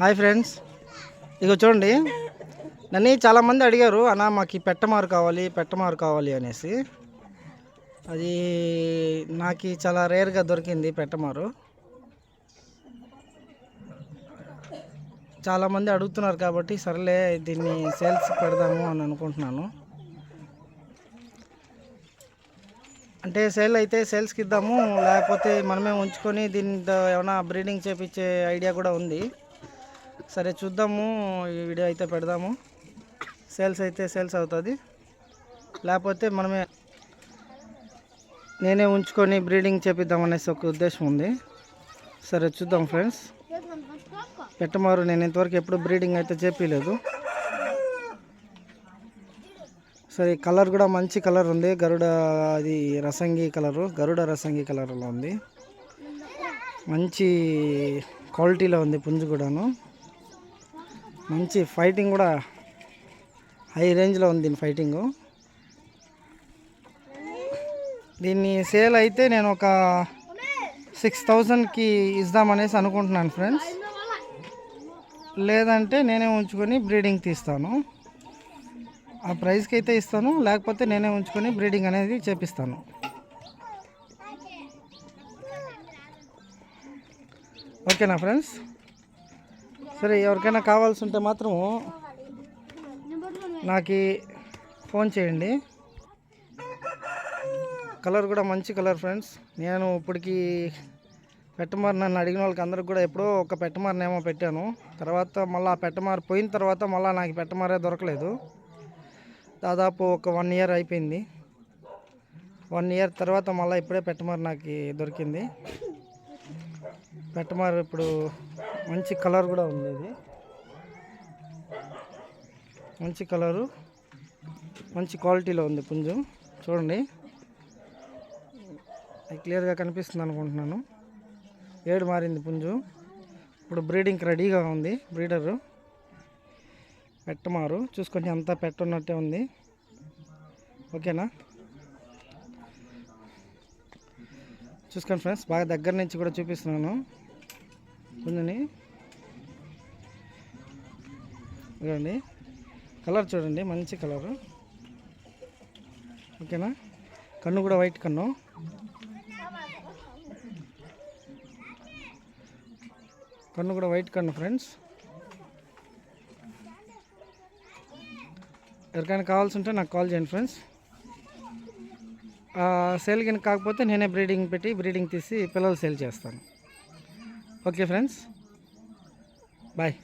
Hi friends. ఇక చూడండి. నన్ను చాలామంది అడిగారు అన్న మాకు పెట్టమారు కావాలి పెట్టమారు కావాలి అనేసి. అది నాకు చాలా రేర్గా దొరికింది పెట్టమారు చాలామంది అడుగుతున్నారు కాబట్టి సర్లే దీన్ని సేల్స్ పెడదాము అని అనుకుంటున్నాను. అంటే సేల్ అయితే సేల్స్కి ఇద్దాము లేకపోతే మనమే ఉంచుకొని దీంతో ఏమైనా బ్రీడింగ్ చేపించే ఐడియా కూడా ఉంది. సరే చూద్దాము ఈ వీడియో అయితే పెడదాము. సేల్స్ అయితే సేల్స్ అవుతుంది. లేకపోతే మనమే నేనే ఉంచుకొని బ్రీడింగ్ చేపిద్దాం అనేసి ఒక ఉద్దేశం ఉంది. సరే చూద్దాం ఫ్రెండ్స్ పెట్టమారు నేను ఇంతవరకు ఎప్పుడు బ్రీడింగ్ అయితే చేపించలేదు సరే కలర్ కూడా మంచి కలర్ ఉంది. గరుడ అది రసంగి కలరు గరుడ రసంగి కలర్లో ఉంది. మంచి క్వాలిటీలో ఉంది పుంజు కూడాను. మంచి ఫైటింగ్ కూడా హై రేంజ్లో ఉంది దీని ఫైటింగు. దీన్ని సేల్ అయితే నేను ఒక సిక్స్ థౌజండ్కి ఇద్దామనేసి అనుకుంటున్నాను ఫ్రెండ్స్. లేదంటే నేనే ఉంచుకొని బ్రీడింగ్ తీస్తాను. ఆ ప్రైస్కి అయితే ఇస్తాను లేకపోతే నేనే ఉంచుకొని బ్రీడింగ్ అనేది చేపిస్తాను. ఓకేనా ఫ్రెండ్స్? సరే ఎవరికైనా కావాల్సి ఉంటే మాత్రం నాకు ఫోన్ చేయండి. కలర్ కూడా మంచి కలర్ ఫ్రెండ్స్. నేను ఇప్పటికి పెట్టమారు నన్ను అడిగిన వాళ్ళకి అందరికి కూడా ఎప్పుడో ఒక పెట్టమారనేమో పెట్టాను. తర్వాత మళ్ళీ ఆ పెట్టమారు పోయిన తర్వాత మళ్ళీ నాకు పెట్టమారే దొరకలేదు. దాదాపు ఒక వన్ ఇయర్ అయిపోయింది. వన్ ఇయర్ తర్వాత మళ్ళీ ఇప్పుడే పెట్టమారు నాకు దొరికింది. పెట్టమారు ఇప్పుడు మంచి కలర్ కూడా ఉంది ఇది. మంచి కలరు. మంచి క్వాలిటీలో ఉంది పుంజు. చూడండి. క్లియర్గా కనిపిస్తుంది అనుకుంటున్నాను. ఏడు మారింది పుంజు. ఇప్పుడు బ్రీడింగ్కి రెడీగా ఉంది బ్రీడరు. పెట్టమారు. చూసుకుంటే అంతా పెట్టున్నట్టే ఉంది. ఓకేనా? చూసుకోండి ఫ్రెండ్స్ బాగా దగ్గర నుంచి కూడా చూపిస్తున్నాను. చూడండి చూడండి కలర్ చూడండి మంచి కలరు. ఓకేనా? కన్ను కూడా వైట్ కన్ను. కన్ను కూడా వైట్ కన్ను ఫ్రెండ్స్. ఎవరికైనా కావాల్సి ఉంటే నాకు కాల్ చేయండి ఫ్రెండ్స్. సేల్ కింద కాకపోతే నేనే బ్రీడింగ్ పెట్టి బ్రీడింగ్ తీసి పిల్లలు సేల్ చేస్తాను. Okay friends bye